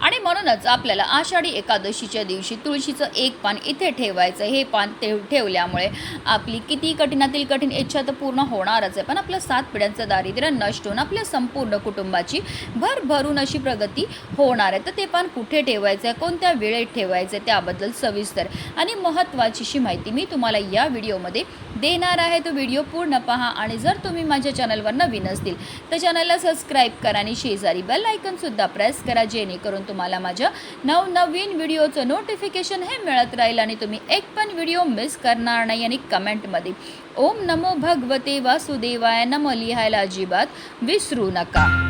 आणि म्हणूनच आपल्याला आषाढी एकादशीच्या दिवशी तुळशीचं एक पान इथे ठेवायचं हे पान ठेव ठेवल्यामुळे आपली किती कठीणातील कठीण इच्छा तर पूर्ण होणारच आहे. पण आपलं सात पिढ्यांचं दारिद्र्य नष्ट होऊन आपल्या संपूर्ण कुटुंबाची भरभरून अशी प्रगती होणार आहे. तर ते पान कुठे ठेवायचं आहे? कोणत्या वेळेत ठेवायचं आहे? त्याबद्दल सविस्तर आणि महत्त्वाचीशी माहिती मी तुम्हाला या व्हिडिओमध्ये देणार आहे. तो व्हिडिओ पूर्ण पहा आणि जर तुम्ही माझ्या चॅनलवर नवीन असतील तर चॅनलला सबस्क्राईब करा आणि शेजारी बेल आयकनसुद्धा प्रेस करा जेणेकरून तुम्हाला माझ्या नवनवीन व्हिडिओचं नोटिफिकेशन हे मिळत राहील आणि तुम्ही एक पण व्हिडिओ मिस करणार नाही आणि कमेंटमध्ये ओम नमो भगवते वासुदेवाय नम लिहायला अजिबात विसरू नका.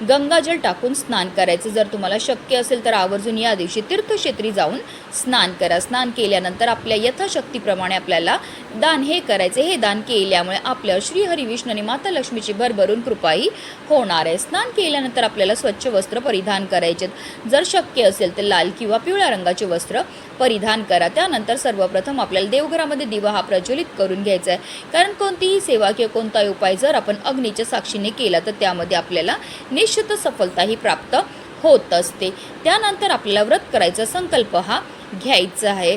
गंगाजल टाकून स्नान करायचं. जर तुम्हाला शक्य असेल तर आवर्जून या दिवशी तीर्थक्षेत्री जाऊन स्नान करा. स्नान केल्यानंतर आपल्या यथाशक्तीप्रमाणे आपल्याला दान हे करायचे. हे दान केल्यामुळे आपल्या श्रीहरी विष्णू आणि माता लक्ष्मीची भरभरून कृपाही होणार आहे. स्नान केल्यानंतर आपल्याला स्वच्छ वस्त्र परिधान करायचे जर शक्य असेल तर लाल किंवा पिवळ्या रंगाचे वस्त्र परिधान करा. त्यानंतर सर्वप्रथम आपल्याला देवघरामध्ये दिवा हा प्रज्वलित करून घ्यायचा आहे. कारण कोणतीही सेवा किंवा कोणताही उपाय जर आपण अग्नीच्या साक्षीने केला तर त्यामध्ये आपल्याला निश्चित सफलताही प्राप्त होत असते. त्यानंतर आपल्याला व्रत करायचा संकल्प हा घ्यायचा आहे.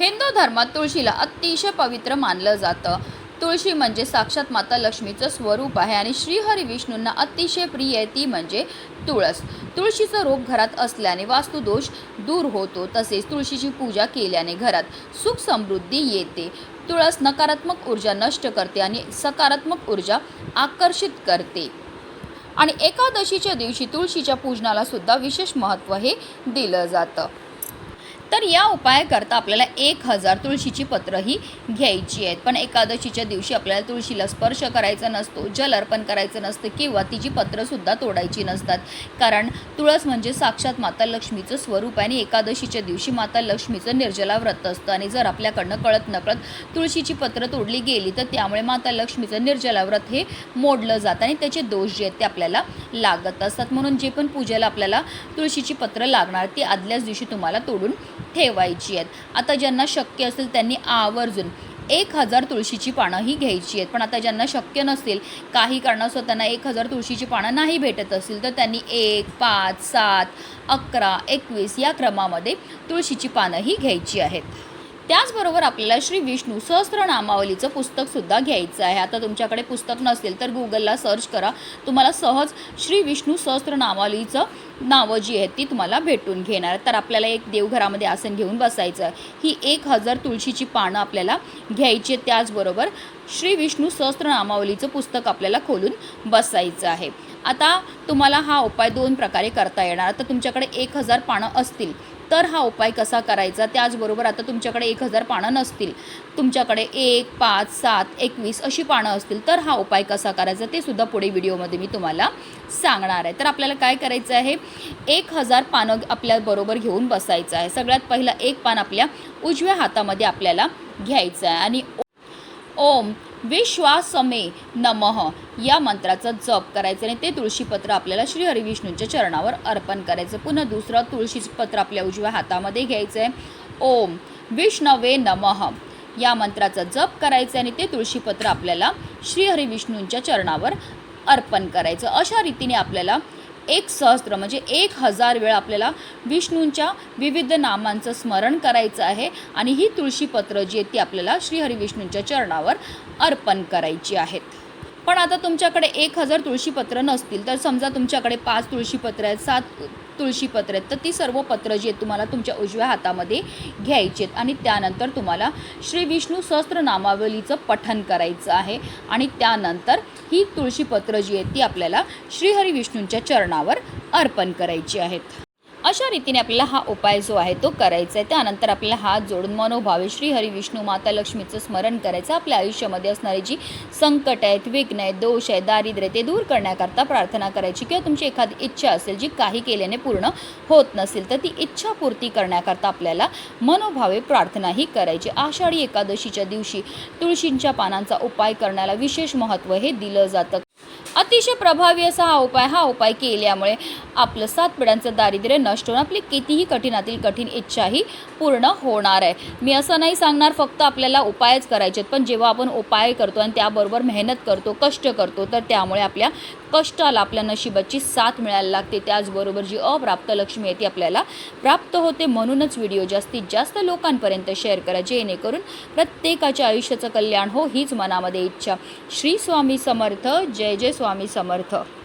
हिंदू धर्मात तुळशीला अतिशय पवित्र मानलं जातं. तुळशी म्हणजे साक्षात माता लक्ष्मीचं स्वरूप आहे आणि श्रीहरी विष्णूंना अतिशय प्रिय आहे ती म्हणजे तुळस. तुळशीचं रोप घरात असल्याने वास्तुदोष दूर होतो तसेच तुळशीची पूजा केल्याने घरात सुख समृद्धी येते. तुळस नकारात्मक ऊर्जा नष्ट करते आणि सकारात्मक ऊर्जा आकर्षित करते. आणि एकादशीच्या दिवशी तुळशीच्या पूजनाला सुद्धा विशेष महत्त्व हे दिलं जातं. तर या उपायाकरता आपल्याला एक हजार तुळशीची पत्र ही घ्यायची आहेत. पण एकादशीच्या दिवशी आपल्याला तुळशीला स्पर्श करायचा नसतो जल अर्पण करायचं नसतं किंवा तिची पत्रंसुद्धा तोडायची नसतात. कारण तुळस म्हणजे साक्षात माता लक्ष्मीचं स्वरूप आहे आणि एकादशीच्या दिवशी माता लक्ष्मीचं निर्जला व्रत असतं. आणि जर आपल्याकडनं कळत नकळत तुळशीची पत्र तोडली गेली तर त्यामुळे माता लक्ष्मीचं निर्जला व्रत हे मोडलं जातं आणि त्याचे दोष जे आहेत ते आपल्याला लागत असतात. म्हणून जे पण पूजेला आपल्याला तुळशीची पत्र लागणार ती आदल्याच दिवशी तुम्हाला तोडून ठेवायची आहेत. आता ज्यांना शक्य असेल त्यांनी आवर्जून एक हजार तुळशीची पानं ही घ्यायची आहेत. पण आता ज्यांना शक्य नसेल काही कारणास्तव त्यांना एक हजार तुळशीची पानं नाही भेटत असतील तर त्यांनी एक पाच सात अकरा एकवीस या क्रमामध्ये तुळशीची पानं ही घ्यायची आहेत. त्याचबरोबर आपल्याला श्री विष्णू सहस्त्रनामावलीचं पुस्तकसुद्धा घ्यायचं आहे. आता तुमच्याकडे पुस्तक नसेल तर गुगलला सर्च करा. तुम्हाला सहज श्री विष्णू सहस्त्रनामावलीचं नावं जी आहेत ती तुम्हाला भेटून घेणार. तर आपल्याला एक देवघरामध्ये आसन घेऊन बसायचं आहे. ही एक हजार तुळशीची पानं आपल्याला घ्यायची आहेत. त्याचबरोबर श्री विष्णू सहस्त्रनामावलीचं पुस्तक आपल्याला खोलून बसायचं आहे. आता तुम्हाला हा उपाय दोन प्रकारे करता येणार. तर तुमच्याकडे एक हजार पानं असतील. तर हा उपाय कसा करायचा? त्याचबरोबर आता तुमच्याकडे एक हजार पानं नसतील. तुमच्याकडे एक पाच सात एकवीस अशी पानं असतील तर हा उपाय कसा करायचा ते सुद्धा पुढे व्हिडिओमध्ये मी तुम्हाला सांगणार आहे. तर आपल्याला काय करायचं आहे? एक हजार पानं आपल्याबरोबर घेऊन बसायचं आहे. सगळ्यात पहिलं एक पान आपल्या उजव्या हातामध्ये आपल्याला घ्यायचं आहे. आणि ओम विश्वासमे नमः. या मंत्राचा जप करायचं आणि ते तुळशीपत्र आपल्याला श्री हरिविष्णूंच्या चरणावर अर्पण करायचं. पुन्हा दुसरं तुळशीपत्र आपल्या उजव्या हातामध्ये घ्यायचं आहे ओम विष्णवे नमः. या मंत्राचा जप करायचं आणि ते तुळशीपत्र आपल्याला श्री हरिविष्णूंच्या चरणावर अर्पण करायचं. अशा रीतीने आपल्याला एक सहस्त्र म्हणजे एक हजार वेळा आपल्याला विष्णूंच्या विविध नामांचं स्मरण करायचं आहे. आणि ही तुळशीपत्र जी आहेत ती आपल्याला श्रीहरिविष्णूंच्या चरणावर अर्पण करायची आहेत. पण आता तुमच्याकडे एक हजार तुळशीपत्र नसतील तर समजा तुमच्याकडे पाच तुळशीपत्र आहेत सात तुळशीपत्र आहेत तर ती सर्व पत्र जी आहेत तुम्हाला तुमच्या उजव्या हातामध्ये घ्यायची आहेत. आणि त्यानंतर तुम्हाला श्री विष्णू सहस्त्रनामावलीचं पठन करायचं आहे. आणि त्यानंतर ही तुळशीपत्र जी आहेत ती आपल्याला श्रीहरी विष्णूंच्या चरणावर अर्पण करायची आहेत. अशा रीतीने आपल्याला हा उपाय जो आहे तो करायचा आहे. त्यानंतर आपल्याला हात जोडून मनोभावे श्री हरी विष्णू माता लक्ष्मीचं स्मरण करायचं. आपल्या आयुष्यामध्ये असणारी जी संकट आहेत विघ्न आहेत दोष आहेत दारिद्र्य ते दूर करण्याकरता प्रार्थना करायची किंवा तुमची एखादी इच्छा असेल जी काही केल्याने पूर्ण होत नसेल तर ती इच्छा पूर्ती करण्याकरता आपल्याला मनोभावे प्रार्थनाही करायची. आषाढी एकादशीच्या दिवशी तुळशींच्या पानांचा उपाय करण्याला विशेष महत्त्व हे दिलं जातं. अतिशय प्रभावी असा हा उपाय हा उपाय केल्यामुळे आपलं सात पिढ्यांचं दारिद्र्य नष्ट होऊन आपली कितीही कठीणातील कठीण इच्छाही पूर्ण होणार आहे. मी असं नाही सांगणार फक्त आपल्याला उपायच करायचे आहेत पण जेव्हा आपण उपाय करतो आणि त्याबरोबर मेहनत करतो कष्ट करतो तर त्यामुळे आपल्या कष्टाला आपल्या नशिबाची साथ मिळायला लागते. त्याचबरोबर जी अप्राप्त लक्ष्मी आहे ती आपल्याला प्राप्त होते म्हणूनच व्हिडिओ जास्तीत जास्त लोकांपर्यंत शेअर करा जेणेकरून प्रत्येकाच्या आयुष्याचं कल्याण हो हीच मनामध्ये इच्छा. श्री स्वामी समर्थ. जय जय स्वामी समर्थ.